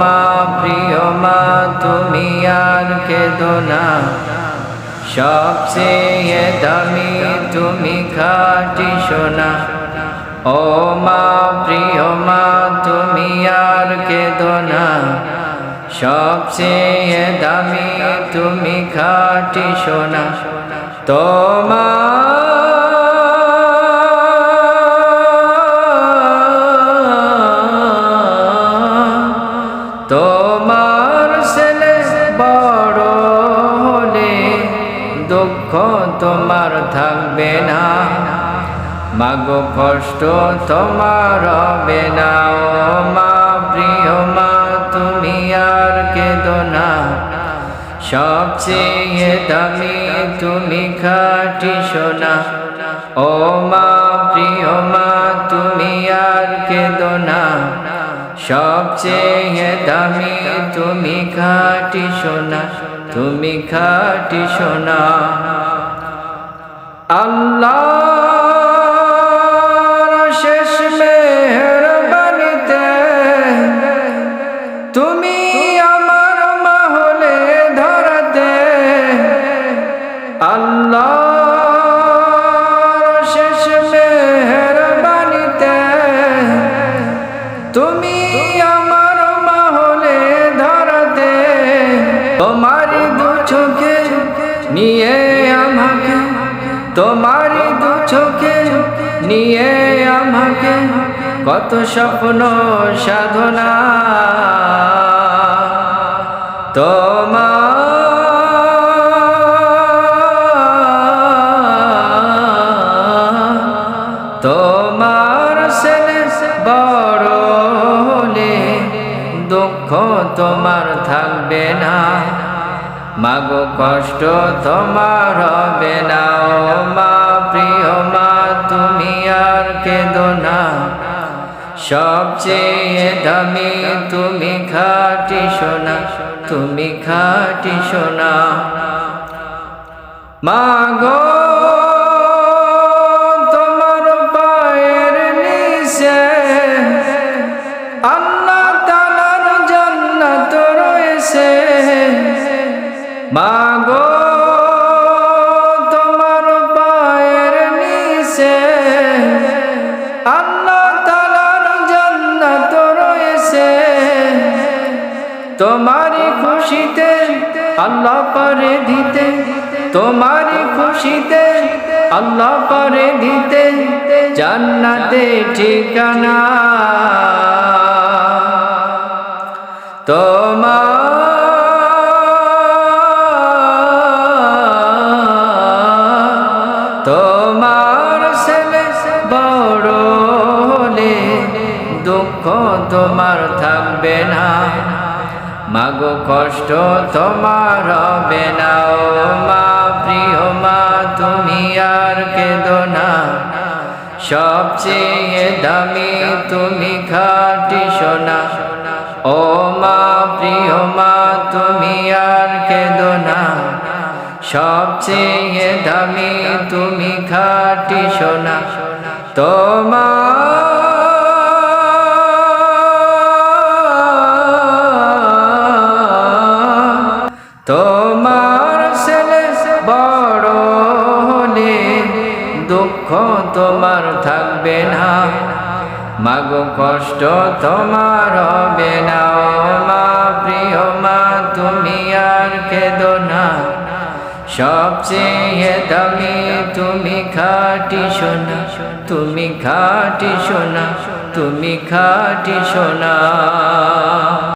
মা, প্রিয় মা, তুমি আর কেঁদো না। সবচেয়ে দামি তুমি খাটি সোনা। ও মা, প্রিয় মা, তুমি আর কেঁদো না। সবচেয়ে দামি তুমি খাটি সোনা। তোমার দুঃখ তোমার থাকবে না। মাগো কষ্ট তোমার হবে না। ও মা প্রিয় মা, তুমি আর কেঁদো না। সবচেয়ে দামি তুমি খাটি সোনা। ও মা প্রিয় মা, তুমি আর কেঁদো না। সবচেয়ে দামি তুমি খাটি সোনা। তুমি খাটি সোনা। আল্লাহ শেষ মেহরবানিতে তুমি আমার মাহলে ধরাতে আল্লাহ শেষ মেহরবানিতে তুমি আমার তোমারি দু চোখে নিয়ে আমাকে, কত স্বপ্ন, সাধনা। তোমার তোমার ছেলে বড় হলে দুঃখ তোমার থাকবে না। মাগো কষ্ট তোমার হবে না, ও মা প্রিয় মা, তুমি আর কেঁদো না। সবচেয়ে দামি তুমি খাটি সোনা, তুমি খাটি সোনা। মাগো মাগো, তোমার পায়ের নিচে আল্লাহ তালার জান্নাত রয়েছে। তোমারই খুশিতে আল্লাহ পারে দিতে, তোমারই খুশিতে আল্লাহ পারে দিতে জান্নাতে ঠিকানা দুঃখ তোমার থাকবে না। মাগো কষ্ট তোমার হবে না। ও মা প্রিয় মা, তুমি আর কেঁদো না। সবচেয়ে দামি তুমি খাটি সোনা। ও মা প্রিয় মা, তুমি আর কেঁদো না। সবচেয়ে দামি তুমি খাটি সোনা। তোমার দুঃখ তোমার থাকবে না। মাগো কষ্ট তোমার হবে না। মা প্রিয় মা, তুমি আর কেঁদো না। সবচেয়ে দামি তুমি খাটি সোনা। তুমি খাটি সোনা, তুমি খাটি সোনা।